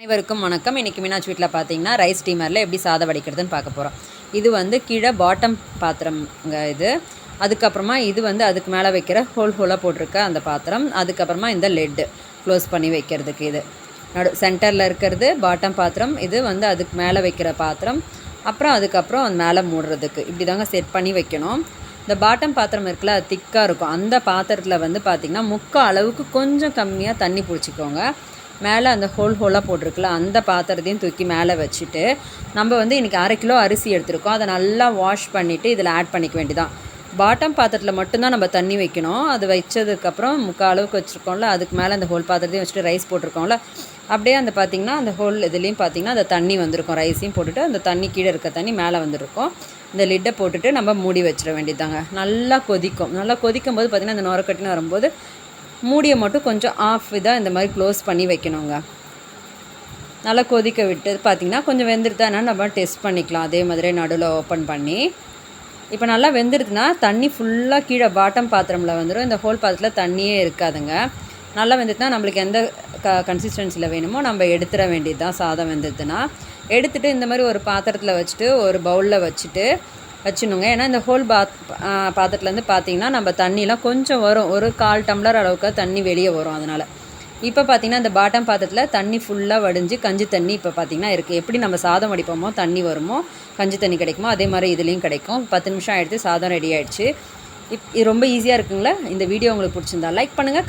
அனைவருக்கும் வணக்கம். இன்றைக்கி மீனாட்சி வீட்டில் பார்த்தீங்கன்னா ரைஸ் ஸ்டீமரில் எப்படி சாதம் வடிக்கிறதுன்னு பார்க்க போகிறோம் இது வந்து கீழே பாட்டம் பாத்திரம்ங்க இது. அதுக்கப்புறமா இது வந்து அதுக்கு மேலே வைக்கிற ஹோல் ஹோலாக போட்டிருக்க அந்த பாத்திரம். அதுக்கப்புறமா இந்த லெட்டு க்ளோஸ் பண்ணி வைக்கிறதுக்கு இது. நடு சென்டரில் இருக்கிறது பாட்டம் பாத்திரம். இது வந்து அதுக்கு மேலே வைக்கிற பாத்திரம். அப்புறம் அதுக்கப்புறம் அது மேலே மூடுறதுக்கு. இப்படி தாங்க செட் பண்ணி வைக்கணும். இந்த பாட்டம் பாத்திரம் இருக்குல்ல அது திக்காக இருக்கும். அந்த பாத்திரத்தில் வந்து பார்த்திங்கன்னா முக்கால் அளவுக்கு கொஞ்சம் கம்மியாக தண்ணி பிடிச்சிக்கோங்க. மேலே அந்த ஹோல் ஹோலாக போட்டிருக்குல்ல அந்த பாத்திரத்தையும் தூக்கி மேலே வச்சுட்டு நம்ம வந்து இன்றைக்கி அரை கிலோ அரிசி எடுத்திருக்கோம். அதை நல்லா வாஷ் பண்ணிவிட்டு இதில் ஆட் பண்ணிக்க வேண்டியதான் பாட்டம் பாத்திரத்தில் மட்டும்தான் நம்ம தண்ணி வைக்கணும். அது வச்சதுக்கப்புறம் முக்கால் அளவுக்கு வச்சுருக்கோம்ல அதுக்கு மேலே அந்த ஹோல் பாத்திரத்தையும் வச்சுட்டு ரைஸ் போட்டிருக்கோம்ல அப்படியே அந்த பார்த்திங்கன்னா அந்த ஹோல் இதுலேயும் பார்த்திங்கன்னா அந்த தண்ணி வந்திருக்கும். ரைஸையும் போட்டுட்டு அந்த தண்ணி கீழே இருக்க தண்ணி மேலே வந்திருக்கும். இந்த லிட்டை போட்டுட்டு நம்ம மூடி வச்சிட வேண்டியதாங்க நல்லா கொதிக்கும். நல்லா கொதிக்கும் போது பார்த்திங்கன்னா அந்த நுரக்கட்டின்னு வரும்போது மூடியை மட்டும் கொஞ்சம் ஆஃப் இதாக இந்த மாதிரி க்ளோஸ் பண்ணி வைக்கணுங்க. நல்லா கொதிக்க விட்டு பார்த்திங்கன்னா கொஞ்சம் வெந்துருதானா நம்ம டெஸ்ட் பண்ணிக்கலாம். அதே மாதிரி நடுவில் ஓப்பன் பண்ணி. இப்போ நல்லா வெந்துருதுன்னா தண்ணி ஃபுல்லாக கீழே பாட்டம் பாத்திரமில் வந்துடும் இந்த ஹோல் பாத்திரத்தில் தண்ணியே இருக்காதுங்க. நல்லா வெந்துட்டுனா நம்மளுக்கு எந்த க கன்சிஸ்டன்சியில் வேணுமோ நம்ம எடுத்துட வேண்டியது தான் சாதம் வெந்ததுன்னா எடுத்துகிட்டு இந்த மாதிரி ஒரு பாத்திரத்தில் வச்சுட்டு ஒரு பவுலில் வச்சுட்டு வச்சுணுங்க ஏன்னா இந்த ஹோல் பாத் பாத்திரத்துலேருந்து பார்த்தீங்கன்னா நம்ம தண்ணிலாம் கொஞ்சம் வரும். ஒரு கால் டம்ளர் அளவுக்கு தண்ணி வெளியே வரும் அதனால். இப்போ பார்த்தீங்கன்னா இந்த பாட்டம் பாத்திரத்தில் தண்ணி ஃபுல்லாக வடிஞ்சு கஞ்சி தண்ணி இப்போ பார்த்தீங்கன்னா இருக்குது எப்படி நம்ம சாதம் வடிப்போமோ தண்ணி வருமோ கஞ்சி தண்ணி கிடைக்குமோ அதே மாதிரி இதுலேயும் கிடைக்கும். பத்து நிமிஷம் ஆகிடுச்சு சாதம் ரெடி ஆகிடுச்சு இப் இது ரொம்ப ஈஸியாக இருக்குங்களா? இந்த வீடியோ உங்களுக்கு பிடிச்சிருந்தா லைக் பண்ணுங்கள்